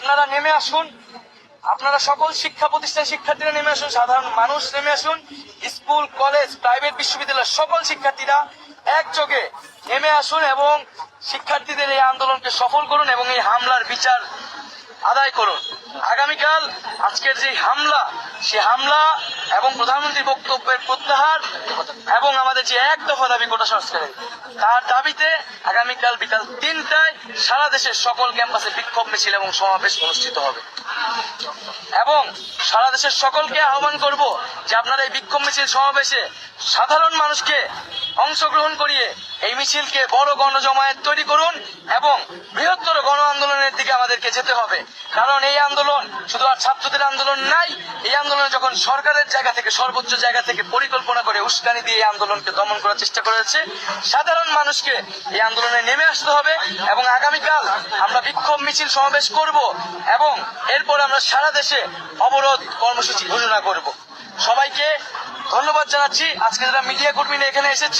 আপনারা নেমে আসুন। আপনারা সকল শিক্ষা প্রতিষ্ঠান শিক্ষার্থীরা নেমে আসুন, সাধারণ মানুষ নেমে আসুন। স্কুল, কলেজ, প্রাইভেট বিশ্ববিদ্যালয়ের সকল শিক্ষার্থীরা একযোগে নেমে আসুন এবং শিক্ষার্থীদের এই আন্দোলনকে সফল করুন এবং এই হামলার বিচার আদায় করুন। আগামীকাল আজকের যে হামলা, সে হামলা এবং প্রধানমন্ত্রীর বক্তব্যের প্রত্যাহার এবং আমাদের যে এক দফা দাবি কোটা সংস্কারের তার দাবিতে আগামীকাল বিকাল তিনটায় সারা দেশের সকল ক্যাম্পাসে বিক্ষোভ মিছিল এবং সমাবেশ অনুষ্ঠিত হবে। এবং সারা দেশের সকলকে আহ্বান করব যে আপনারা এই বিক্ষোভ মিছিল সমাবেশে সাধারণ মানুষকে অংশগ্রহণ করিয়ে এই মিছিলকে বড় গণজমায়েত তৈরি করুন এবং দিকে আমাদেরকে যেতে হবে। কারণ এই আন্দোলন শুধু আর ছাত্রদের আন্দোলন নাই, এই আন্দোলন যখন সরকারের জায়গা থেকে, সর্বোচ্চ জায়গা থেকে পরিকল্পনা করে উস্কানি দিয়ে এই আন্দোলনকে দমন করার চেষ্টা করেছে, সাধারণ মানুষকে এই আন্দোলনে নেমে আসতে হবে এবং আগামীকাল আমরা বিক্ষোভ মিছিল সমাবেশ করব এবং এরপর আমরা সারা দেশে অবরোধ কর্মসূচি ঘোষণা করব। সবাইকে ধন্যবাদ জানাচ্ছি। আজকে যারা মিডিয়া কর্মীরা এখানে এসেছে